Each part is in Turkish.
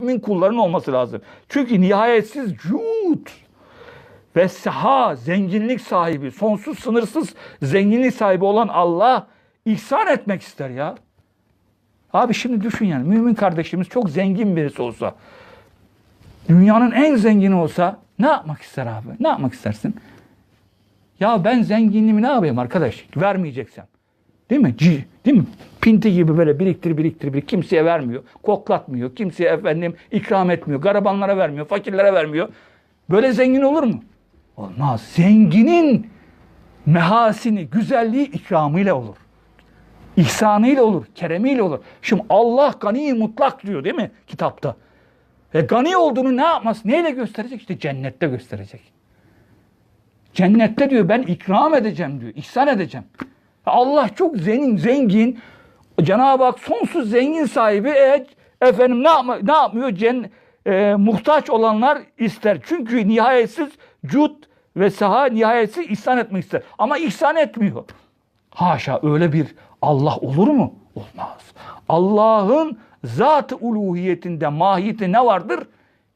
mümin kulların olması lazım. Çünkü nihayetsiz cud ve saha zenginlik sahibi, sonsuz sınırsız zenginlik sahibi olan Allah ihsan etmek ister ya. Abi şimdi düşün yani mümin kardeşimiz çok zengin birisi olsa, dünyanın en zengini olsa ne yapmak ister abi? Ne yapmak istersin? Ya ben zenginliğimi ne yapayım arkadaş? Vermeyeceksem. Değil mi? C, değil mi? Pinti gibi böyle biriktir biriktir biriktir. Kimseye vermiyor. Koklatmıyor. Kimseye efendim ikram etmiyor. Garabanlara vermiyor. Fakirlere vermiyor. Böyle zengin olur mu? Olmaz. Zenginin mehasini, güzelliği ikramıyla olur. İhsanıyla olur. Keremiyle olur. Şimdi Allah gani mutlak diyor değil mi kitapta? E gani olduğunu ne yapmaz? Neyle gösterecek? İşte cennette gösterecek. Cennette diyor ben ikram edeceğim diyor. ihsan edeceğim. Allah çok zengin, zengin. Cenab-ı Hak sonsuz zengin sahibi. E, efendim ne, yapma, ne yapmıyor? Cen, e, muhtaç olanlar ister. Çünkü nihayetsiz cud ve saha nihayetsiz ihsan etmek ister. Ama ihsan etmiyor. Haşa öyle bir Allah olur mu? Olmaz. Allah'ın zat-ı uluhiyetinde, mahiyeti ne vardır?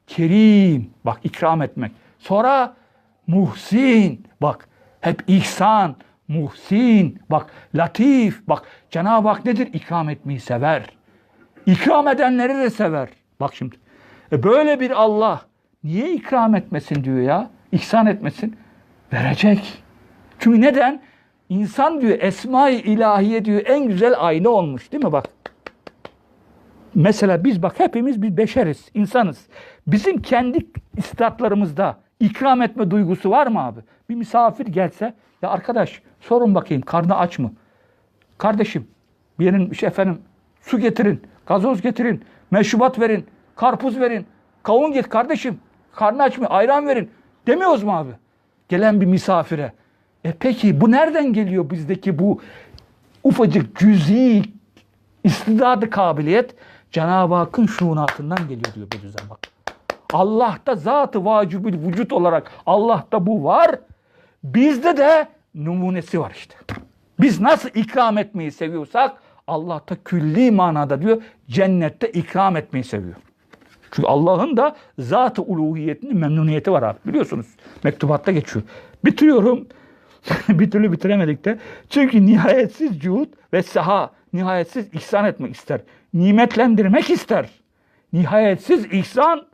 Kerim. Bak ikram etmek. Sonra muhsin. Bak hep ihsan, muhsin. Bak latif. Bak Cenab-ı Hak nedir? İkram etmeyi sever. İkram edenleri de sever. Bak şimdi. E böyle bir Allah niye ikram etmesin diyor ya? İhsan etmesin. Verecek. Çünkü neden? İnsan diyor esma-i ilahiye diyor en güzel ayna olmuş değil mi bak. Mesela biz bak hepimiz bir beşeriz, insanız. Bizim kendi istatlarımızda ikram etme duygusu var mı abi? Bir misafir gelse ya arkadaş sorun bakayım karnı aç mı? Kardeşim bir yerin şey efendim su getirin, gazoz getirin, meşrubat verin, karpuz verin, kavun get kardeşim. Karnı aç mı? Ayran verin. Demiyoruz mu abi? Gelen bir misafire. E peki bu nereden geliyor bizdeki bu ufacık cüzi istidadı kabiliyet? Cenab-ı Hakk'ın şuunatından geliyor diyor Bediüzzaman bak. Allah'ta zatı vacibül vücut olarak Allah'ta bu var. Bizde de numunesi var işte. Biz nasıl ikram etmeyi seviyorsak Allah'ta külli manada diyor cennette ikram etmeyi seviyor. Çünkü Allah'ın da zat-ı uluhiyetinin memnuniyeti var abi biliyorsunuz. Mektubatta geçiyor. Bitiriyorum. bir türlü bitiremedik de. Çünkü nihayetsiz cuhud ve saha, nihayetsiz ihsan etmek ister. Nimetlendirmek ister. Nihayetsiz ihsan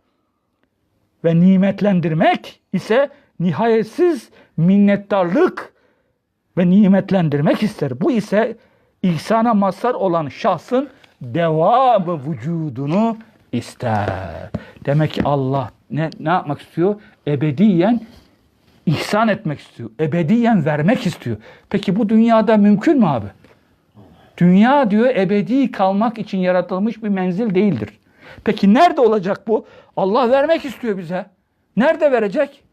ve nimetlendirmek ise nihayetsiz minnettarlık ve nimetlendirmek ister. Bu ise ihsana mazhar olan şahsın devamı vücudunu ister. Demek ki Allah ne, ne yapmak istiyor? Ebediyen ihsan etmek istiyor. Ebediyen vermek istiyor. Peki bu dünyada mümkün mü abi? Dünya diyor ebedi kalmak için yaratılmış bir menzil değildir. Peki nerede olacak bu? Allah vermek istiyor bize. Nerede verecek?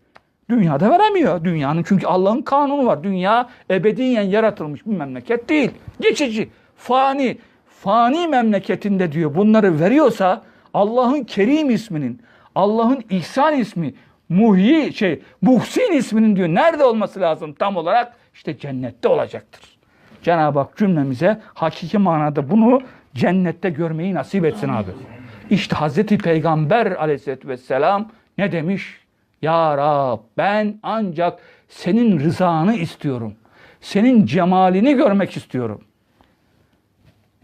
Dünyada veremiyor. Dünyanın çünkü Allah'ın kanunu var. Dünya ebediyen yaratılmış bir memleket değil. Geçici, fani. Fani memleketinde diyor bunları veriyorsa Allah'ın Kerim isminin, Allah'ın İhsan ismi, Muhyi şey, Muhsin isminin diyor nerede olması lazım tam olarak? İşte cennette olacaktır. Cenab-ı Hak cümlemize hakiki manada bunu cennette görmeyi nasip etsin abi. İşte Hazreti Peygamber aleyhissalatü vesselam ne demiş? Ya Rab ben ancak senin rızanı istiyorum. Senin cemalini görmek istiyorum.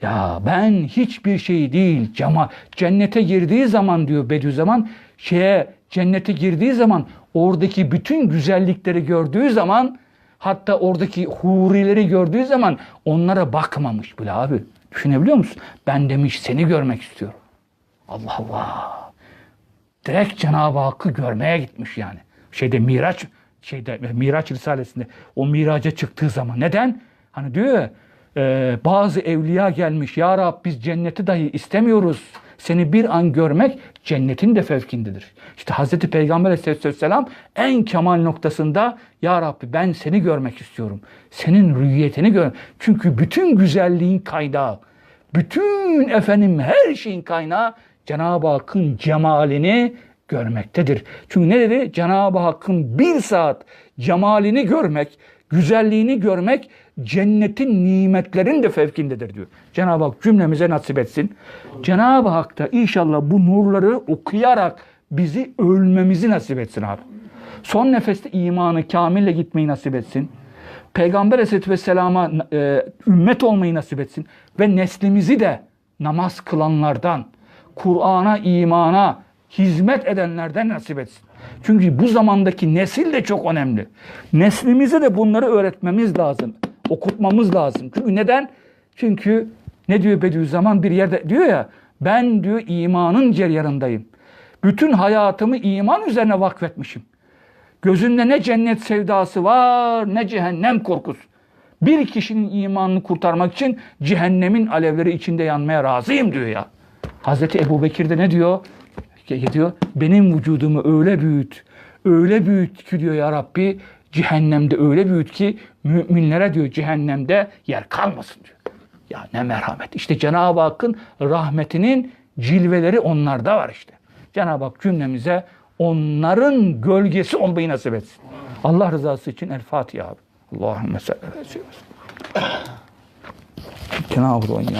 Ya ben hiçbir şey değil cema cennete girdiği zaman diyor Bediüzzaman şeye cennete girdiği zaman oradaki bütün güzellikleri gördüğü zaman hatta oradaki hurileri gördüğü zaman onlara bakmamış bile abi. Düşünebiliyor musun? Ben demiş seni görmek istiyorum. Allah Allah. Direkt Cenab-ı Hakk'ı görmeye gitmiş yani. Şeyde Miraç şeyde Miraç Risalesi'nde o miraca çıktığı zaman neden? Hani diyor e, bazı evliya gelmiş ya Rab biz cenneti dahi istemiyoruz. Seni bir an görmek cennetin de fevkindedir. İşte Hazreti Peygamber Aleyhisselam en kemal noktasında Ya Rabbi ben seni görmek istiyorum. Senin rüyetini gör. Çünkü bütün güzelliğin kaynağı, bütün efendim her şeyin kaynağı Cenab-ı Hakk'ın cemalini görmektedir. Çünkü ne dedi? Cenab-ı Hakk'ın bir saat cemalini görmek, güzelliğini görmek cennetin nimetlerin de fevkindedir diyor. Cenab-ı Hak cümlemize nasip etsin. Cenab-ı Hak da inşallah bu nurları okuyarak bizi ölmemizi nasip etsin abi. Son nefeste imanı kamille gitmeyi nasip etsin. Peygamber Aleyhisselatü Vesselam'a e, ümmet olmayı nasip etsin. Ve neslimizi de namaz kılanlardan, Kur'an'a, imana hizmet edenlerden nasip etsin. Çünkü bu zamandaki nesil de çok önemli. Neslimize de bunları öğretmemiz lazım. Okutmamız lazım. Çünkü neden? Çünkü ne diyor Bediüzzaman bir yerde diyor ya ben diyor imanın ceryanındayım. Bütün hayatımı iman üzerine vakfetmişim. Gözünde ne cennet sevdası var ne cehennem korkusu. Bir kişinin imanını kurtarmak için cehennemin alevleri içinde yanmaya razıyım diyor ya. Hazreti Ebu Bekir de ne diyor? Diyor benim vücudumu öyle büyüt, öyle büyüt ki diyor ya Rabbi cehennemde öyle büyüt ki müminlere diyor cehennemde yer kalmasın diyor. Ya ne merhamet. İşte Cenab-ı Hakk'ın rahmetinin cilveleri onlarda var işte. Cenab-ı Hak cümlemize onların gölgesi olmayı nasip etsin. Allah rızası için El Fatiha abi. Allahümme salli ala seyyidina. Cenab-ı Hak